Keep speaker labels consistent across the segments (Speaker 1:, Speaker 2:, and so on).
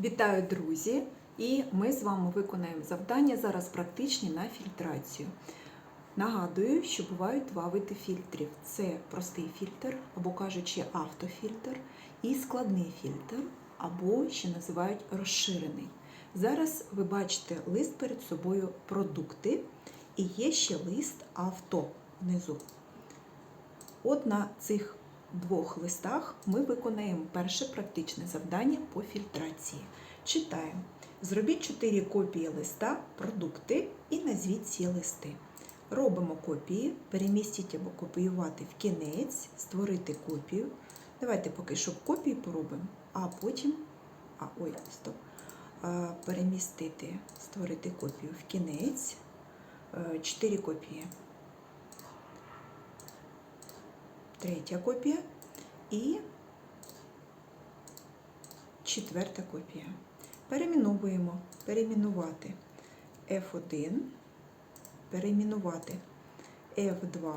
Speaker 1: Вітаю, друзі! І ми з вами виконаємо завдання зараз практичні на фільтрацію. Нагадую, що бувають два види фільтрів: це простий фільтр, або кажучи, автофільтр, і складний фільтр, або ще називають розширений. Зараз ви бачите лист перед собою продукти, і є ще лист авто внизу. От на цих двох листах ми виконаємо перше практичне завдання по фільтрації. Читаємо. Зробіть 4 копії листа продукти і назвіть ці листи. Робимо копії, перемістіть або копіювати в кінець, створити копію. Давайте поки що копії поробимо, а потім, а ой, стоп, перемістити, створити копію в кінець. 4 копії. Третя копія і четверта копія. Перейменовуємо, перейменувати F1, перейменувати F2,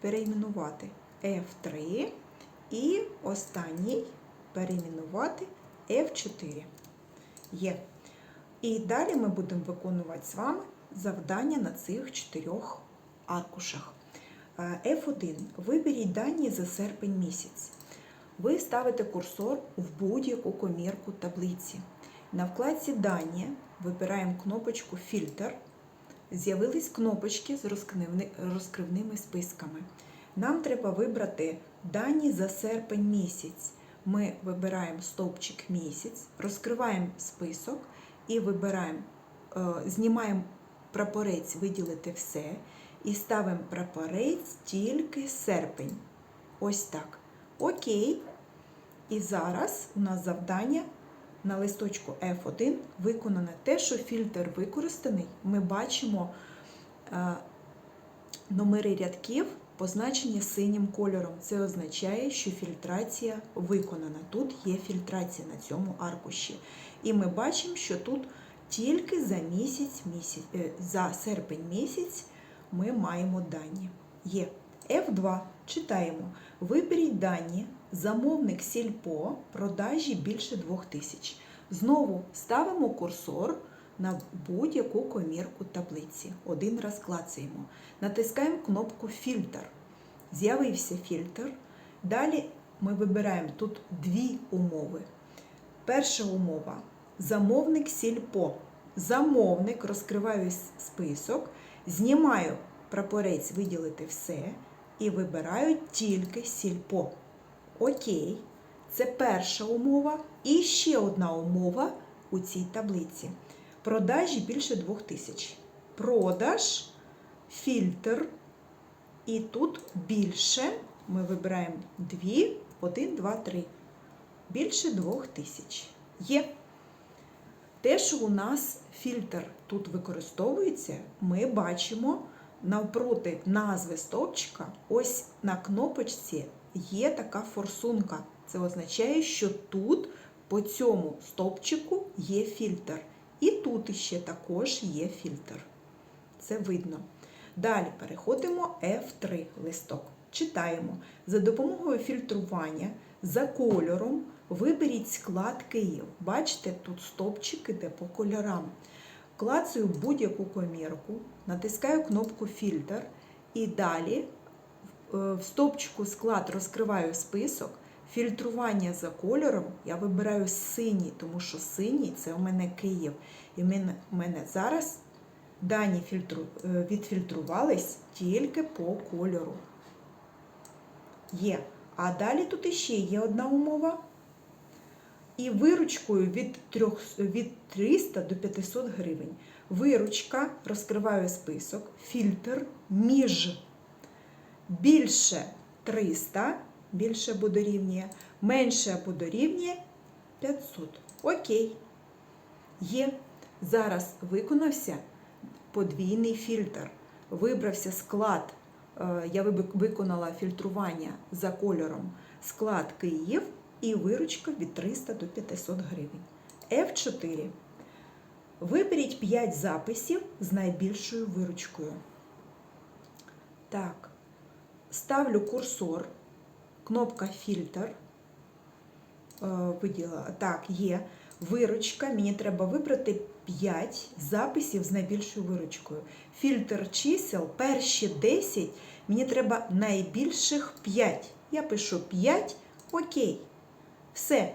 Speaker 1: перейменувати F3 і останній перейменувати F4. Є. І далі ми будемо виконувати з вами завдання на цих чотирьох аркушах. F1. Виберіть дані за серпень місяць. Ви ставите курсор в будь-яку комірку таблиці. На вкладці Дані вибираємо кнопочку Фільтр. З'явились кнопочки з розкривними списками. Нам треба вибрати дані за серпень місяць. Ми вибираємо стовпчик місяць, розкриваємо список і вибираємо, знімаємо прапорець Виділити все і ставимо прапорець тільки серпень. Ось так. Окей. І зараз у нас завдання на листочку F1 виконане те, що фільтр використаний, ми бачимо е, номери рядків, позначені синім кольором. Це означає, що фільтрація виконана. Тут є фільтрація на цьому аркуші. І ми бачимо, що тут тільки за місяць, місяць е, за серпень місяць ми маємо дані. Є F2. Читаємо. Виберіть дані, замовник сільпо, продажі більше 2000. Знову ставимо курсор на будь-яку комірку таблиці. Один раз клацаємо. Натискаємо кнопку Фільтр. З'явився фільтр. Далі ми вибираємо тут дві умови. Перша умова замовник сільпо. Замовник розкриваю список, знімаю прапорець виділити все і вибираю тільки сільпо. Окей, це перша умова. І ще одна умова у цій таблиці. Продажі більше 2000. Продаж, фільтр. І тут більше ми вибираємо 2, 1, 2, 3. Більше 2000. Є. Те, що у нас фільтр тут використовується, ми бачимо навпроти назви стовпчика, ось на кнопочці є така форсунка. Це означає, що тут по цьому стовпчику є фільтр. І тут ще також є фільтр. Це видно. Далі переходимо F3 листок. Читаємо. За допомогою фільтрування за кольором виберіть склад Київ. Бачите, тут стовпчик іде по кольорам. Клацаю будь-яку комірку, натискаю кнопку Фільтр і далі в стопчику склад розкриваю список. Фільтрування за кольором я вибираю синій, тому що синій це у мене Київ. І в мене, зараз дані фільтру, відфільтрувались тільки по кольору. Є. А далі тут іще є одна умова. І виручкою від 3, від 300 до 500 гривень. Виручка, розкриваю список, фільтр між більше 300, більше або дорівнює, менше або дорівнює 500. Окей. Є. Зараз виконався подвійний фільтр. Вибрався склад, е, я виконала фільтрування за кольором склад Київ і виручка від 300 до 500 гривень. F4. Виберіть 5 записів з найбільшою виручкою. Так, ставлю курсор, кнопка Фільтр. виділила. Так, є виручка. Мені треба вибрати 5 записів з найбільшою виручкою. Фільтр чисел, перші 10, мені треба найбільших 5. Я пишу 5, окей. Все.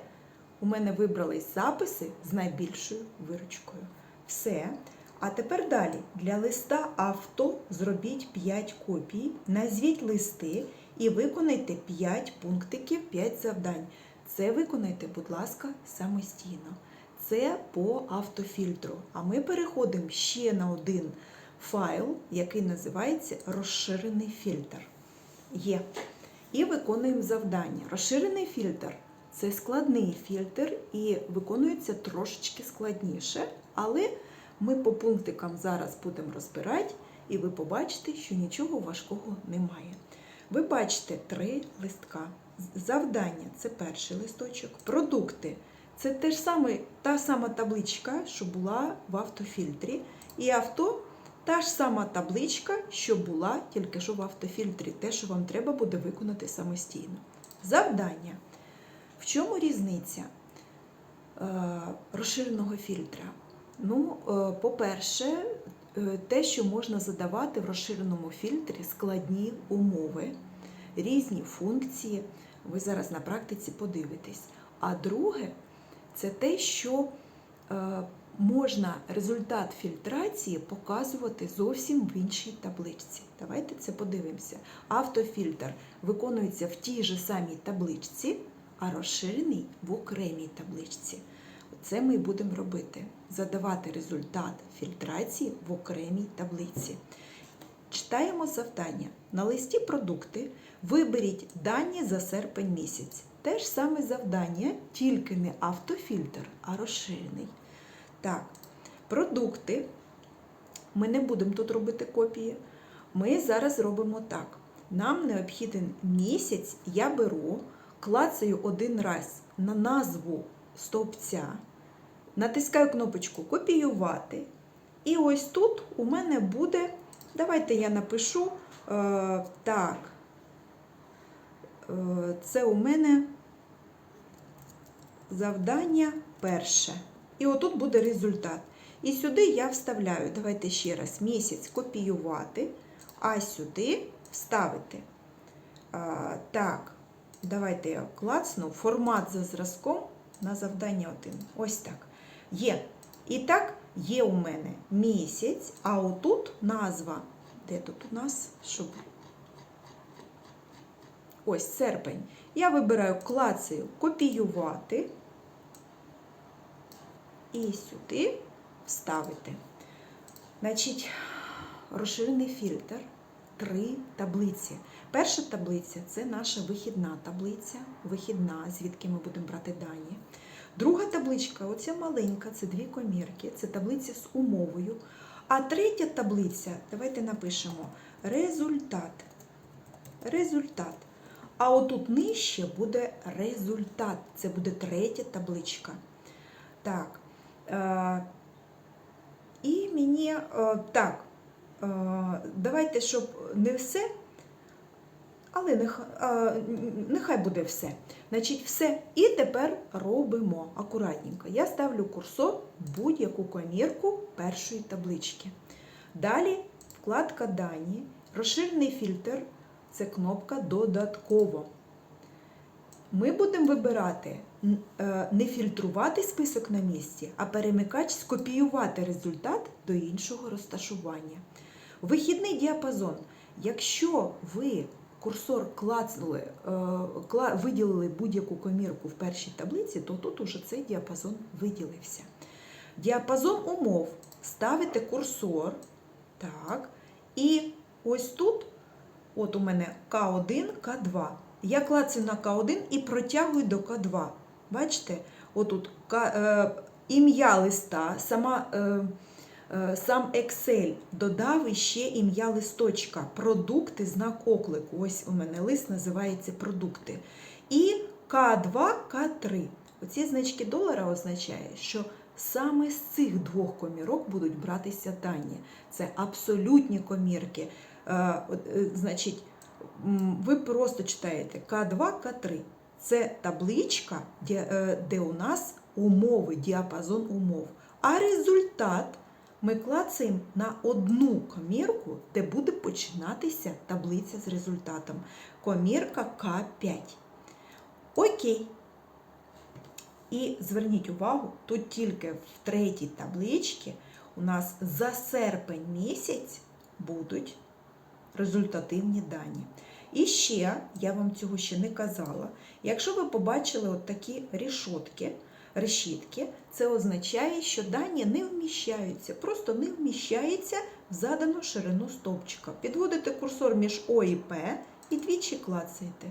Speaker 1: У мене вибрались записи з найбільшою виручкою. Все. А тепер далі. Для листа авто зробіть 5 копій, назвіть листи і виконайте 5 пунктиків, 5 завдань. Це виконайте, будь ласка, самостійно. Це по автофільтру. А ми переходимо ще на один файл, який називається розширений фільтр. Є. І виконуємо завдання. Розширений фільтр це складний фільтр і виконується трошечки складніше, але ми по пунктикам зараз будемо розбирати, і ви побачите, що нічого важкого немає. Ви бачите три листка. Завдання це перший листочок. Продукти це те ж саме, та сама табличка, що була в автофільтрі. І авто та ж сама табличка, що була тільки що в автофільтрі, те, що вам треба буде виконати самостійно. Завдання. Чому різниця е, розширеного фільтра? Ну, е, по-перше, е, те, що можна задавати в розширеному фільтрі складні умови, різні функції, ви зараз на практиці подивитесь. А друге, це те, що можна результат фільтрації показувати зовсім в іншій табличці. Давайте це подивимося. Автофільтр виконується в тій же самій табличці, а розширений в окремій табличці. Це ми будемо робити. Задавати результат фільтрації в окремій таблиці. Читаємо завдання. На листі продукти виберіть дані за серпень місяць. Те ж саме завдання, тільки не автофільтр, а розширений. Так, продукти. Ми не будемо тут робити копії. Ми зараз робимо так. Нам необхіден місяць, я беру, клацаю один раз на назву стовпця, натискаю кнопочку Копіювати. І ось тут у мене буде. Давайте я напишу е, так. Е, це у мене завдання перше. І отут буде результат. І сюди я вставляю, давайте ще раз, місяць копіювати, а сюди вставити. А, так, давайте я клацну формат за зразком на завдання 1. Ось так. Є. І так, є у мене місяць, а отут назва. Де тут у нас? Щоб... Ось серпень. Я вибираю клацаю копіювати і сюди вставити. Значить, розширений фільтр, три таблиці. Перша таблиця це наша вихідна таблиця, вихідна, звідки ми будемо брати дані. Друга табличка, оця маленька, це дві комірки, це таблиця з умовою. А третя таблиця, давайте напишемо результат. Результат. А отут нижче буде результат. Це буде третя табличка. Так. Е, і мені е, так, давайте, щоб не все, але нехай, нехай буде все. Значить, все. І тепер робимо акуратненько. Я ставлю курсор в будь-яку комірку першої таблички. Далі вкладка Дані, розширений фільтр це кнопка Додатково. Ми будемо вибирати не фільтрувати список на місці, а перемикач скопіювати результат до іншого розташування. Вихідний діапазон. Якщо ви курсор клацнули, виділили будь-яку комірку в першій таблиці, то тут уже цей діапазон виділився. Діапазон умов. Ставите курсор. так, І ось тут, от у мене К1, К2. Я клацаю на К1 і протягую до К2. Бачите, отут е, ім'я листа, сама, е, е, сам Excel додав іще ім'я листочка, продукти, знак оклику. Ось у мене лист називається продукти. І К2, К3. Оці значки долара означає, що саме з цих двох комірок будуть братися дані. Це абсолютні комірки. Е, е, значить, ви просто читаєте К2, К3. це табличка, е, де у нас умови, діапазон умов. А результат ми клацаємо на одну комірку, де буде починатися таблиця з результатом. Комірка К5. Окей. І зверніть увагу, тут тільки в третій табличці у нас за серпень місяць будуть результативні дані. І ще, я вам цього ще не казала, якщо ви побачили от такі рішотки, решітки, це означає, що дані не вміщаються, просто не вміщаються в задану ширину стовпчика. Підводите курсор між О і П і двічі клацаєте.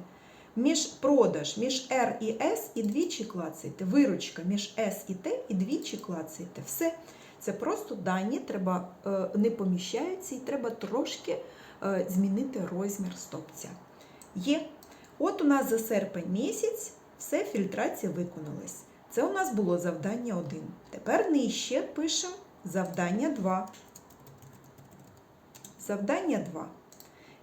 Speaker 1: Між продаж, між R і S і двічі клацаєте. Виручка між S і T і двічі клацаєте. Все. Це просто дані, треба е, не поміщаються і треба трошки е, змінити розмір стопця. Є. От у нас за серпень місяць все, фільтрація виконалась. Це у нас було завдання 1. Тепер нижче пишемо завдання 2. Завдання 2.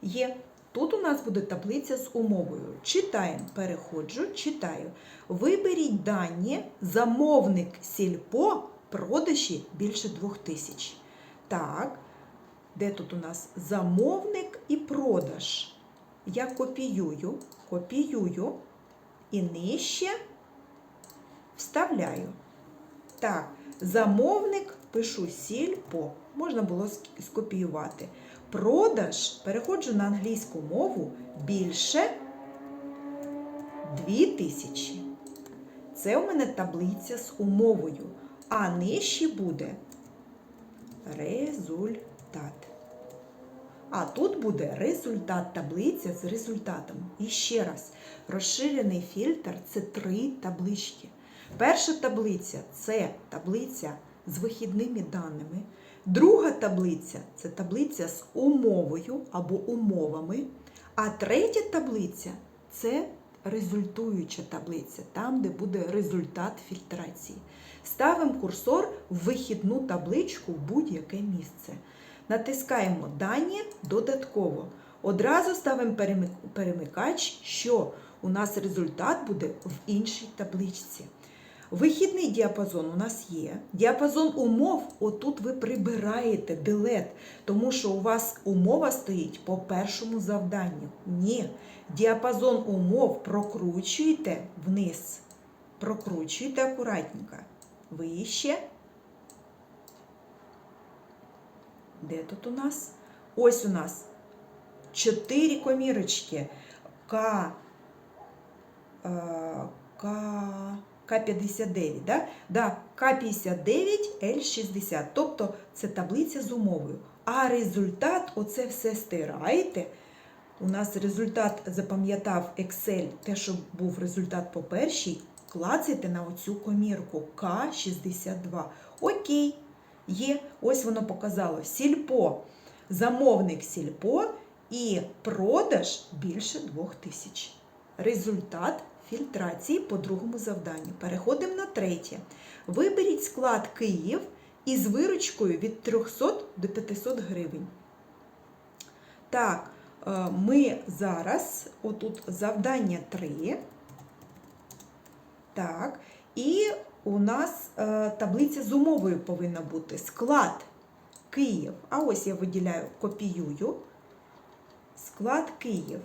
Speaker 1: Є. Тут у нас буде таблиця з умовою. Читаємо, переходжу, читаю. Виберіть дані замовник сільпо продажі більше 2000. Так, де тут у нас замовник і продаж? Я копіюю, копіюю і нижче вставляю. Так, замовник пишу сільпо. Можна було скопіювати. Продаж переходжу на англійську мову більше 2000. Це у мене таблиця з умовою, а нижче буде результат. А тут буде результат, таблиця з результатом. І ще раз, розширений фільтр це три таблички. Перша таблиця це таблиця з вихідними даними. Друга таблиця це таблиця з умовою або умовами. А третя таблиця це результуюча таблиця, там, де буде результат фільтрації. Ставимо курсор в вихідну табличку в будь-яке місце. Натискаємо дані додатково. Одразу ставимо перемикач, що у нас результат буде в іншій табличці. Вихідний діапазон у нас є. Діапазон умов, отут ви прибираєте делет, тому що у вас умова стоїть по першому завданню. Ні. Діапазон умов прокручуєте вниз. Прокручуйте акуратненько. Вище. Де тут у нас? Ось у нас чотири комірочки. К. е, К. К59, да? Да, К59, Л60. Тобто це таблиця з умовою. А результат, оце все стираєте. У нас результат запам'ятав Excel, те, що був результат по першій, клацайте на оцю комірку К62. Окей, є, ось воно показало сільпо. Замовник сільпо і продаж більше 2000. Результат фільтрації по другому завданню. Переходимо на третє. Виберіть склад Київ із виручкою від 300 до 500 гривень. Так, е, ми зараз, отут завдання 3. Так, і у нас е, таблиця з умовою повинна бути. Склад Київ. А ось я виділяю, копіюю. Склад Київ.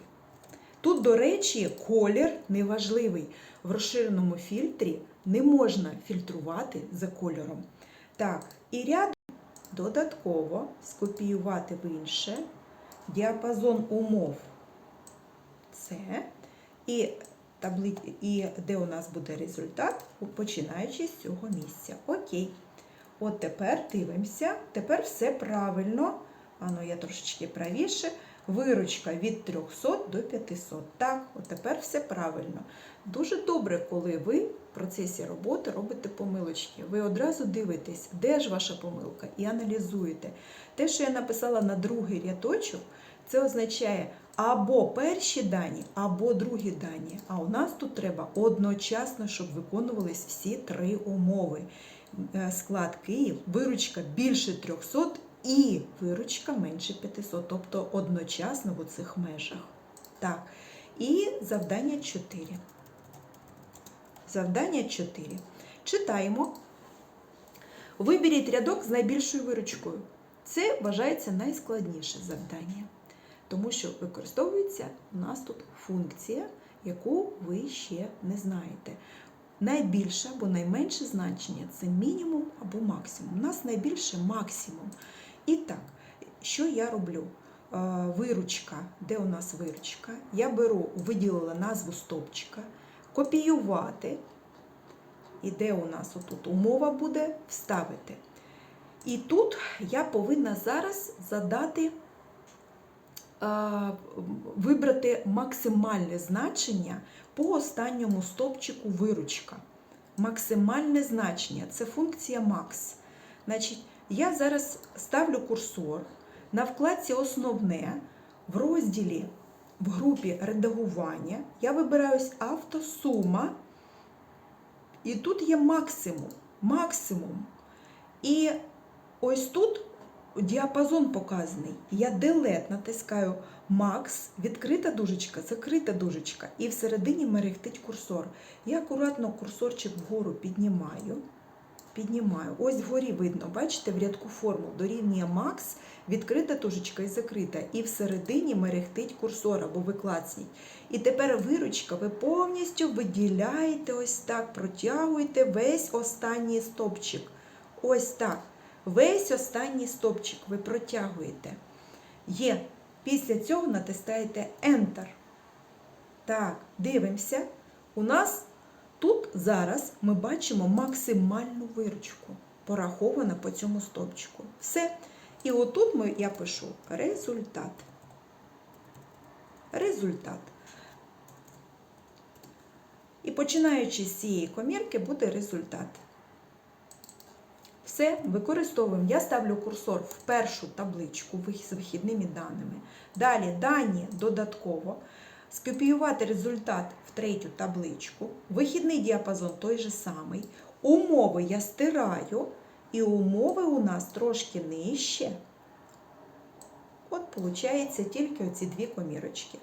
Speaker 1: Тут, до речі, колір неважливий. В розширеному фільтрі не можна фільтрувати за кольором. Так, і рядом додатково скопіювати в інше діапазон умов. Це. І, табли... і де у нас буде результат, починаючи з цього місця. Окей. От тепер дивимося. Тепер все правильно. Ану, я трошечки правіше. Виручка від 300 до 500. Так, от тепер все правильно. Дуже добре, коли ви в процесі роботи робите помилочки. Ви одразу дивитесь, де ж ваша помилка, і аналізуєте. Те, що я написала на другий рядочок, це означає або перші дані, або другі дані. А у нас тут треба одночасно, щоб виконувались всі три умови. Е, Склад Київ, виручка більше 300 і виручка менше 500, тобто одночасно в цих межах. Так, і завдання 4. Завдання 4. Читаємо. Виберіть рядок з найбільшою виручкою. Це вважається найскладніше завдання, тому що використовується у нас тут функція, яку ви ще не знаєте. Найбільше або найменше значення це мінімум або максимум. У нас найбільше максимум. І так, що я роблю? Е, Виручка, де у нас виручка? Я беру, виділила назву стопчика, копіювати. І де у нас отут умова буде вставити. І тут я повинна зараз задати, е, вибрати максимальне значення по останньому стопчику виручка. Максимальне значення це функція max. Значить, я зараз ставлю курсор на вкладці Основне в розділі в групі редагування. Я вибираю автосума. І тут є максимум. Максимум. І ось тут діапазон показаний. Я делет натискаю Макс, відкрита дужечка, закрита дужечка. І всередині мерехтить курсор. Я акуратно курсорчик вгору піднімаю. Піднімаю. Ось вгорі видно, бачите, в рядку формул дорівнює Макс, відкрита тужечка і закрита. І всередині мерехтить курсор або виклацніть. І тепер виручка ви повністю виділяєте ось так, протягуєте весь останній стопчик. Ось так. Весь останній стопчик ви протягуєте. Є. Після цього натискаєте Enter. Так, дивимося. У нас тут зараз ми бачимо максимальну виручку, порахована по цьому стопчику. Все. І отут ми, я пишу результат. Результат. І починаючи з цієї комірки буде результат. Все, використовуємо. Я ставлю курсор в першу табличку з вихідними даними. Далі дані додатково. Скопіювати результат в третю табличку. Вихідний діапазон той же самий. Умови я стираю, і умови у нас трошки нижче. От, виходить, тільки оці дві комірочки.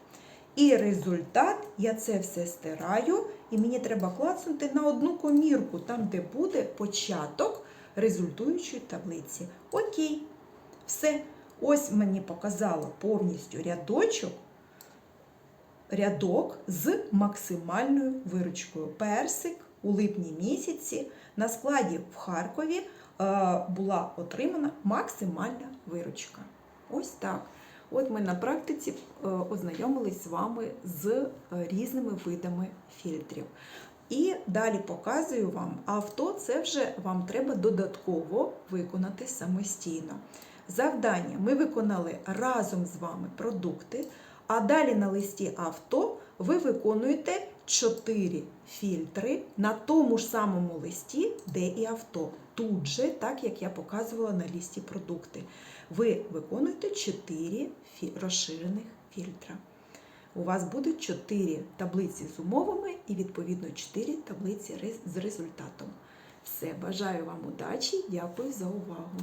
Speaker 1: І результат я це все стираю, і мені треба клацнути на одну комірку, там, де буде початок результуючої таблиці. Окей. Все. Ось мені показало повністю рядочок, рядок з максимальною виручкою. Персик у липні місяці на складі в Харкові е, була отримана максимальна виручка. Ось так. От ми на практиці е, ознайомились з вами з е, різними видами фільтрів. І далі показую вам, авто це вже вам треба додатково виконати самостійно. Завдання ми виконали разом з вами продукти, а далі на листі авто ви виконуєте 4 фільтри на тому ж самому листі, де і авто. Тут же, так як я показувала на листі продукти. Ви виконуєте 4 розширених фільтра. У вас будуть 4 таблиці з умовами і, відповідно, 4 таблиці з результатом. Все, бажаю вам удачі, дякую за увагу!